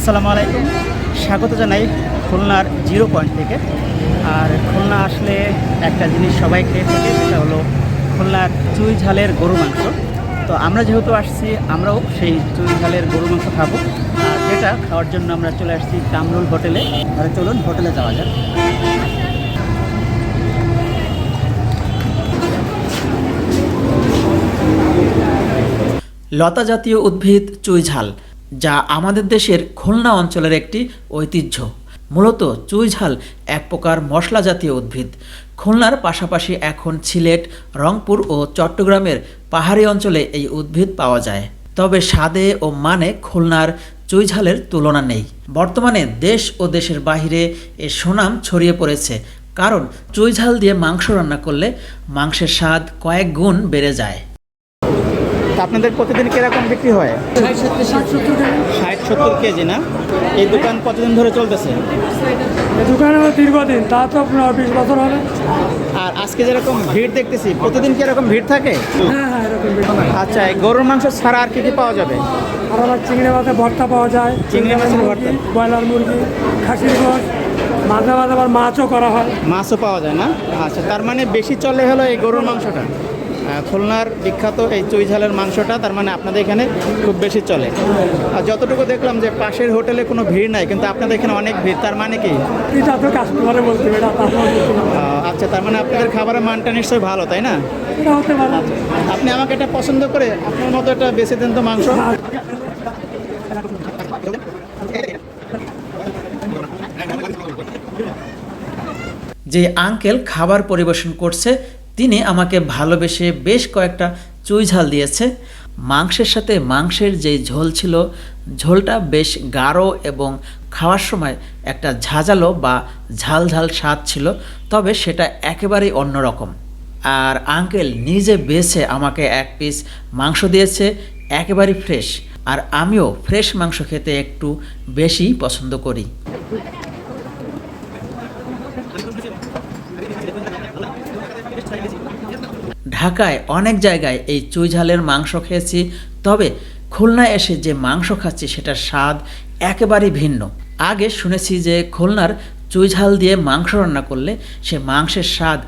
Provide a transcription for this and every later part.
আসসালামু আলাইকুম। স্বাগত জানাই খুলনার জিরো পয়েন্ট থেকে। আর খুলনা আসলে একটা জিনিস সবাই খেয়ে থাকে, সেটা হলো খুলনার চুই ঝালের গরু মাংস। তো আমরা যেহেতু আসছি, আমরাও সেই চুই ঝালের গরু মাংস খাব। আর যেটা খাওয়ার জন্য আমরা চলে আসছি কামরুল হোটেলে। তাহলে চলুন হোটেলে যাওয়া যাক। লতা জাতীয় উদ্ভিদ চুইঝাল যা আমাদের দেশের খুলনা অঞ্চলের একটি ঐতিহ্য। মূলত চুইঝাল এক প্রকার মশলা জাতীয় উদ্ভিদ। খুলনার পাশাপাশি এখন সিলেট, রংপুর ও চট্টগ্রামের পাহাড়ি অঞ্চলে এই উদ্ভিদ পাওয়া যায়। তবে স্বাদে ও মানে খুলনার চুইঝালের তুলনা নেই। বর্তমানে দেশ ও দেশের বাহিরে এর সুনাম ছড়িয়ে পড়েছে। কারণ চুইঝাল দিয়ে মাংস রান্না করলে মাংসের স্বাদ কয়েক গুণ বেড়ে যায়। আপনাদের প্রতিদিন কীরকম বিক্রি হয়? ষাট সত্তর কেজি। না? এই দোকান কতদিন ধরে চলতেছে? দোকানে দীর্ঘদিন তা তো আপনার বিশ বছর হবে। আর আজকে যেরকম ভিড় দেখতেছি প্রতিদিন কীরকম ভিড় থাকে? হ্যাঁ হ্যাঁ। আচ্ছা গরুর মাংস ছাড়া আর কি কি পাওয়া যাবে? আর আবার চিংড়ি মাছের ভর্তা পাওয়া যায় চিংড়ি মাছের ভর্তা? ব্রয়লার মুরগি খাসির গোস মাঝে মাঝে আবার মাছও করা হয়। মাছও পাওয়া যায় না? আচ্ছা তার মানে বেশি চলে হলো এই গরুর মাংসটা? খুলনার বিখ্যাত এই চুই ঝালের মাংসটা তার মানে আপনাদের এখানে খুব বেশি চলে। আর যতটুকু দেখলাম যে পাশের হোটেলে কোনো ভিড় নাই কিন্তু আপনাদের এখানে অনেক ভিড় তার মানে কি? এটা এটা আচ্ছা তার মানে আপনাদের খাবারের মানটা নিশ্চয়ই ভালো তাই না? এটা আপনি আমাকে এটা পছন্দ করে আপনার মতো একটা বেছে দেন তো মাংস। যে আঙ্কেল খাবার পরিবেশন করছে তিনি আমাকে ভালোবেসে বেশ কয়েকটা চুই ঝাল দিয়েছে। মাংসের সাথে মাংসের যে ঝোল ছিল, ঝোলটা বেশ গাঢ় এবং খাওয়ার সময় একটা ঝাঁঝালো বা ঝাল ঝাল স্বাদ ছিল, তবে সেটা একেবারেই অন্যরকম আর আঙ্কেল নিজে বেছে আমাকে এক পিস মাংস দিয়েছে, একেবারেই ফ্রেশ। আর আমিও ফ্রেশ মাংস খেতে একটু বেশি পছন্দ করি। ঢাকায় অনেক জায়গায় এই চুইঝালের মাংস খেয়েছি, তবে খুলনায় এসে যে মাংস খাচ্ছি সেটার স্বাদ একেবারেই ভিন্ন। আগে শুনেছি যে খুলনার চুইঝাল দিয়ে মাংস রান্না করলে সে মাংসের স্বাদ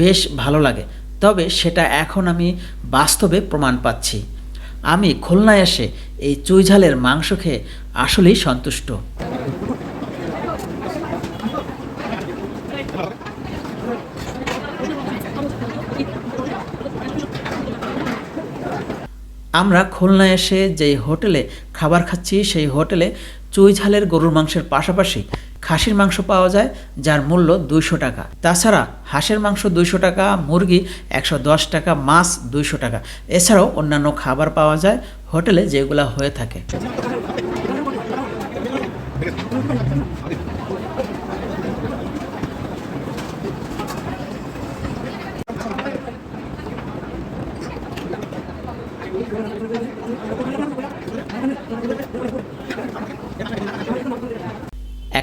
বেশ ভালো লাগে, তবে সেটা এখন আমি বাস্তবে প্রমাণ পাচ্ছি। আমি খুলনায় এসে এই চুইঝালের মাংস খেয়ে আসলেই সন্তুষ্ট। আমরা খুলনায় এসে যেই হোটেলে খাবার খাচ্ছি, সেই হোটেলে চুই ঝালের গরুর মাংসের পাশাপাশি খাসির মাংস পাওয়া যায়, যার মূল্য দুইশো টাকা। তাছাড়া হাঁসের মাংস দুইশো টাকা, মুরগি একশো দশ টাকা, মাছ দুইশো টাকা। এছাড়াও অন্যান্য খাবার পাওয়া যায় হোটেলে যেগুলো হয়ে থাকে।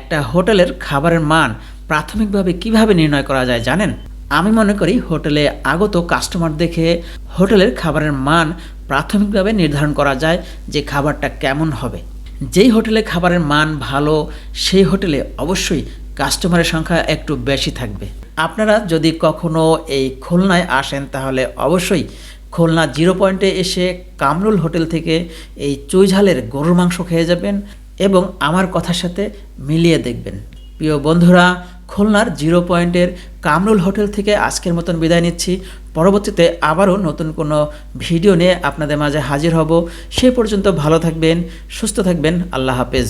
একটা হোটেলের খাবারের মান প্রাথমিকভাবে কীভাবে নির্ণয় করা যায় জানেন? আমি মনে করি হোটেলে আগত কাস্টমার দেখে হোটেলের খাবারের মান প্রাথমিকভাবে নির্ধারণ করা যায় যে খাবারটা কেমন হবে। যেই হোটেলে খাবারের মান ভালো, সেই হোটেলে অবশ্যই কাস্টমারের সংখ্যা একটু বেশি থাকবে। আপনারা যদি কখনো এই খুলনায় আসেন, তাহলে অবশ্যই খুলনা জিরো পয়েন্টে এসে কামরুল হোটেল থেকে এই চুইঝালের গরুর মাংস খেয়ে যাবেন। এবং আমার কথার সাথে মিলিয়ে দেখবেন। প্রিয় বন্ধুরা, খুলনার জিরো পয়েন্টের কামরুল হোটেল থেকে আজকের মতন বিদায় নিচ্ছি। পরবর্তীতে আবারও নতুন কোনো ভিডিও নিয়ে আপনাদের মাঝে হাজির হব। সে পর্যন্ত ভালো থাকবেন, সুস্থ থাকবেন, আল্লাহ হাফেজ।